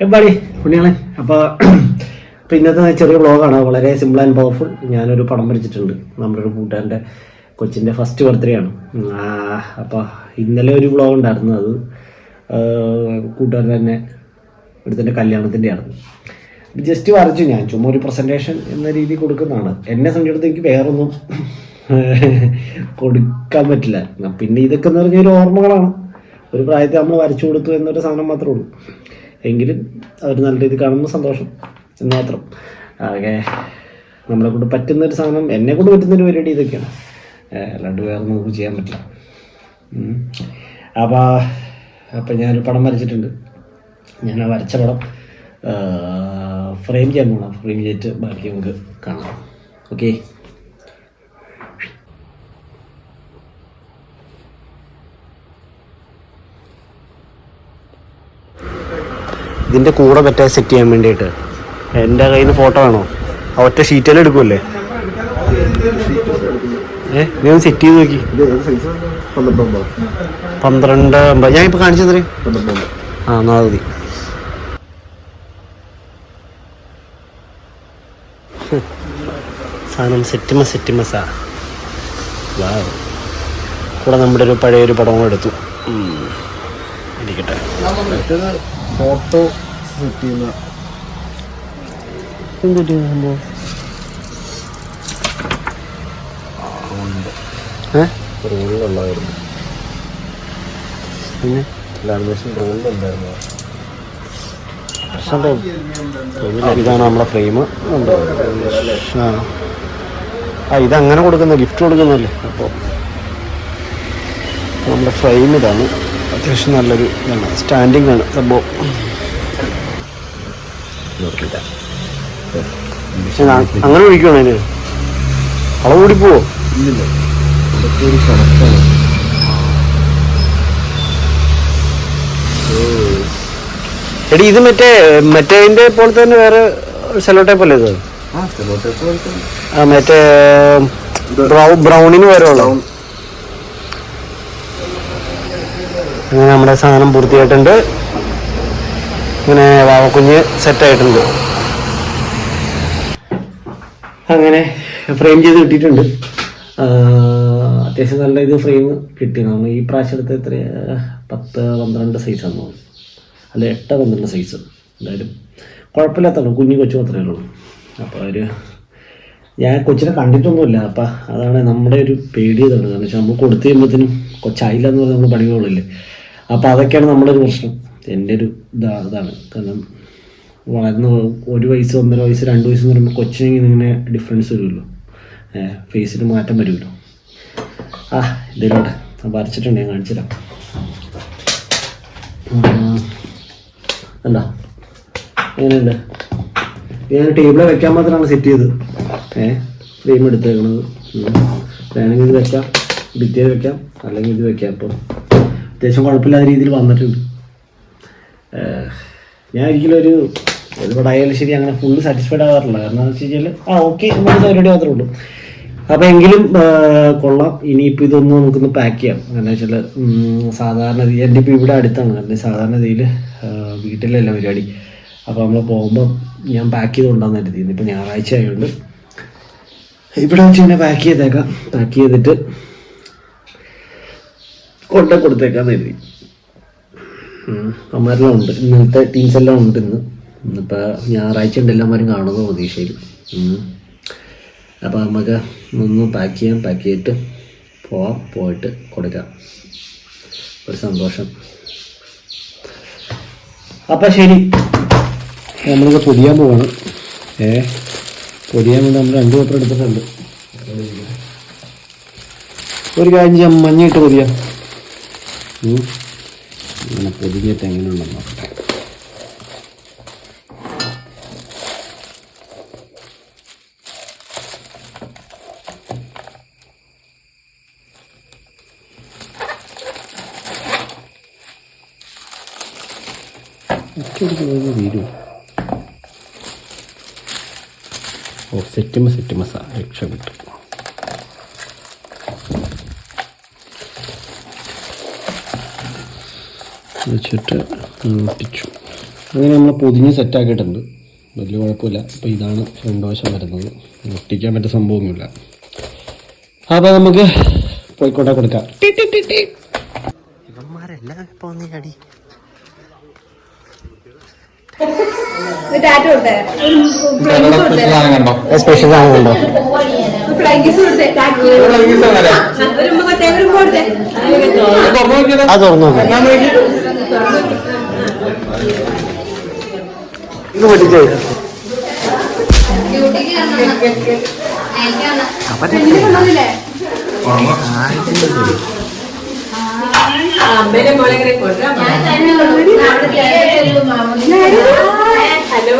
എമ്പാടി പുണ്യാളെ അപ്പോൾ അപ്പോൾ ഇന്നത്തെ ചെറിയ വ്ളോഗാണ് വളരെ സിമ്പിൾ ആൻഡ് പവർഫുൾ ഞാനൊരു പടം വരച്ചിട്ടുണ്ട്. നമ്മുടെ ഒരു കൂട്ടുകാരന്റെ കൊച്ചിന്റെ ഫസ്റ്റ് ബർത്ത്ഡേ ആണ്. അപ്പോൾ ഇന്നലെ ഒരു വ്ളോഗ് ഉണ്ടായിരുന്നു അത്. കൂട്ടുകാരൻ തന്നെ ഇവിടുത്തെ കല്യാണത്തിന്റെ ആണ് ജസ്റ്റ് വരച്ചു. ഞാൻ ചുമ്മാ ഒരു പ്രസന്റേഷൻ എന്ന രീതി കൊടുക്കുന്നതാണ്. എന്നെ സംബന്ധിച്ചിടത്ത് എനിക്ക് വേറൊന്നും കൊടുക്കാൻ പറ്റില്ല. പിന്നെ ഇതൊക്കെ എന്ന് പറഞ്ഞൊരു ഓർമ്മകളാണ്. ഒരു പ്രായത്തിൽ നമ്മൾ വരച്ചു കൊടുത്തു എന്നൊരു സാധനം മാത്രമേ ഉള്ളൂ. എങ്കിലും അവർ നല്ല രീതിയിൽ കാണുമ്പോൾ സന്തോഷം. എന്ന് മാത്രം. ആകെ നമ്മളെ കൊണ്ട് പറ്റുന്ന ഒരു സാധനം എന്നെ കൊണ്ട് പറ്റുന്നൊരു പരിപാടി ഇതൊക്കെയാണ്. അല്ലാണ്ട് വേറെ നമുക്ക് ചെയ്യാൻ പറ്റില്ല. അപ്പോൾ അപ്പം ഞാനൊരു പടം വരച്ചിട്ടുണ്ട്. ഞാൻ ആ വരച്ച പടം ഫ്രെയിം ചെയ്യാൻ പോകണം ഫ്രെയിം ചെയ്തിട്ട് ബാക്കി നമുക്ക് കാണാം. ഓക്കെ? ഇതിന്റെ കൂടെ പറ്റാതെ സെറ്റ് ചെയ്യാൻ വേണ്ടിയിട്ട് എന്റെ കയ്യിൽ നിന്ന് ഫോട്ടോ ആണോ ഒറ്റ ഷീറ്റെല്ലാം എടുക്കുമല്ലേ ഏ നീ ഒന്ന് സെറ്റ് ചെയ്ത് നോക്കി. പന്ത്രണ്ട് അമ്പത്. ഞാൻ ഇപ്പോൾ കാണിച്ചത് ആ എന്നാൽ മതി. സാധനം സെറ്റിമ സെറ്റിമസാ വാ കൂടെ നമ്മുടെ ഒരു പഴയ ഒരു പടവും എടുത്തു. ഇരിക്കട്ടെ. ഫോട്ടോ സെറ്റ് ചെയ്യുന്ന എന്തൊരു സംഭവം? റോളിലുള്ളതായിരുന്നു പിന്നെ? ലാമിനേഷൻ റോളിലുണ്ടായിരുന്നു ഇതാണ് നമ്മളെ ഫ്രെയിം. ആ. ഇതങ്ങനെ കൊടുക്കുന്ന ഗിഫ്റ്റ് കൊടുക്കുന്നല്ലേ അപ്പോൾ നമ്മുടെ ഫ്രെയിം ഇതാണ്. അത്യാവശ്യം നല്ലൊരു ഇതാണ്. സ്റ്റാൻഡിങ് ആണ് സംഭവം ഞാൻ- അങ്ങനെ ഒഴിക്കണോ അതിന്. അളവ് കൂടി പോവോ ഇല്ലില്ല. ഇതൊക്കെ ഒരു കണക്കാണ് എടി ഇത് മറ്റേ മറ്റേതിന്റെ പോലെ തന്നെ വേറെ സെലോ ടൈപ്പ് അല്ലേ ഇത്? ആ മറ്റേ ബ്രൗ ബ്രൗണിന് വരെയുള്ള അങ്ങനെ നമ്മുടെ സാധനം പൂർത്തിയായിട്ടുണ്ട്. ഇങ്ങനെ വാവക്കുഞ്ഞ് സെറ്റായിട്ടുണ്ട് അങ്ങനെ ഫ്രെയിം ചെയ്ത് കിട്ടിയിട്ടുണ്ട്. അത്യാവശ്യം നല്ല ഇത് ഫ്രെയിം കിട്ടി. നമ്മൾ ഈ പ്രാവശ്യം എടുത്ത എത്ര? പത്ത് പന്ത്രണ്ട് സൈസാണ് തോന്നുന്നു. അല്ല എട്ട് പന്ത്രണ്ട് സൈസ് എന്തായാലും കുഴപ്പമില്ലാത്തതാണ്. കുഞ്ഞു കൊച്ചു മാത്രമേ ഉള്ളൂ. അപ്പോൾ ഒരു ഞാൻ കൊച്ചിനെ കണ്ടിട്ടൊന്നുമില്ല. അപ്പം അതാണ് നമ്മുടെ ഒരു പേടി ഇതാണ്. കാരണം വെച്ചാൽ നമ്മൾ കൊടുത്തു കഴിയുമ്പോഴത്തേനും കൊച്ചായില്ല എന്ന് പറഞ്ഞാൽ നമ്മൾ പണികളുള്ളല്ലേ അപ്പോൾ അതൊക്കെയാണ് നമ്മുടെ ഒരു പ്രശ്നം. എന്റെ ഒരു ഇതാ ഇതാണ്. കാരണം വളർന്ന് ഒരു വയസ്സ് ഒന്നര വയസ്സ് രണ്ട് വയസ്സ് എന്ന് പറയുമ്പോൾ കൊച്ചിനെങ്കിൽ ഇങ്ങനെ ഡിഫറൻസ് വരുമല്ലോ ഫേസിന് മാറ്റം വരുമല്ലോ ആ ഇതിലൂടെ. വരച്ചിട്ടുണ്ട് ഞാൻ കാണിച്ചു അല്ല എങ്ങനെയുണ്ട്? ഞാൻ ടേബിളിൽ വെക്കാൻ മാത്രമാണ് സെറ്റ് ചെയ്തത് ഏ ഫ്രെയിം എടുത്തേക്കണത്. വേണമെങ്കിൽ ഇത് വെക്കാം. ഭിത്തിയെ വെക്കാം. അല്ലെങ്കിൽ ഇത് വെക്കാം. അപ്പം അത്യാവശ്യം കുഴപ്പമില്ലാത്ത രീതിയിൽ വന്നിട്ടുണ്ട്. ഞാൻ ഒരിക്കലും ഒരു ഇവിടെ ആയാലും ശരി അങ്ങനെ ഫുള്ള് സാറ്റിസ്ഫൈഡ് ആകാറില്ല കാരണം എന്ന് വെച്ച് കഴിഞ്ഞാൽ ആ ഓക്കെ നമുക്ക് പരിപാടി മാത്രമേ ഉള്ളൂ. അപ്പോൾ എങ്കിലും കൊള്ളാം. ഇനിയിപ്പോൾ ഇതൊന്നും നമുക്കൊന്ന് പാക്ക് ചെയ്യാം. കാരണം വെച്ചാൽ സാധാരണ എന്റെ ഇപ്പോൾ ഇവിടെ അടുത്താണ്. കാരണം സാധാരണ രീതിയിൽ വീട്ടിലല്ല പരിപാടി. അപ്പോൾ നമ്മൾ പോകുമ്പോൾ ഞാൻ പാക്ക് ചെയ്തുകൊണ്ടാന്ന് കരുതി. ഇന്നിപ്പോൾ ഞായറാഴ്ച ആയതുകൊണ്ട് ഇവിടെ വെച്ച് ഇങ്ങനെ പാക്ക് ചെയ്തേക്കാം. പാക്ക് ചെയ്തിട്ട് കൊണ്ട കൊടുത്തേക്കാന്ന് കരുതി. അമ്മരെല്ലാം ഉണ്ട്. ഇന്നലത്തെ ടീംസ് എല്ലാം ഉണ്ട് ഇന്ന്. ഇന്നിപ്പോൾ ഞായറാഴ്ച ഉണ്ട് എല്ലാവരും കാണുന്നു പ്രതീക്ഷയിൽ. അപ്പോൾ നമുക്ക് ഒന്ന് പാക്ക് ചെയ്യാം പാക്ക് ചെയ്തിട്ട് പോവാം പോയിട്ട് കൊടുക്കാം. ഒരു സന്തോഷം. അപ്പം ശരി. നമ്മളിത് പൊതിയാൻ പോവാണ്. ഏ പൊതിയാൻ വേണ്ടി നമ്മൾ രണ്ട് പേപ്പർ എടുത്തിട്ടുണ്ട്. ഒരു കാര്യം ചെയ്യാം മഞ്ഞിട്ട് പൊതിയാം. ഉം. ഇങ്ങനെ പൊതിഞ്ഞിട്ട് എങ്ങനെയുണ്ടെന്ന് നോക്കട്ടെ. ഒറ്റയടിക്ക് വീരും. ഓ സെറ്റുമ സെറ്റുമസ രക്ഷപ്പെട്ടു. വെച്ചിട്ട് ഒട്ടിച്ചു. അങ്ങനെ നമ്മൾ പൊതിഞ്ഞ് സെറ്റാക്കിയിട്ടുണ്ട്. വലിയ കുഴപ്പമില്ല. അപ്പോൾ ഇതാണ് ഫ്രണ്ട് വശം വരുന്നത്. ഒട്ടിക്കാൻ പറ്റിയ സംഭവമൊന്നുമില്ല. അപ്പോൾ നമുക്ക് പോയിക്കോട്ടെ കൊടുക്കാം. ഇവന്മാരെല്ലാം ഒന്ന് അടി സ്പെഷ്യൽ സാധനം കൊടുത്തേ. അത് തുറന്നു നോക്കാം. ഇത് പൊട്ടിച്ചേ. അമ്മേനെ പോലെ ഇങ്ങനെ കൊണ്ടുവരാം. ഹലോ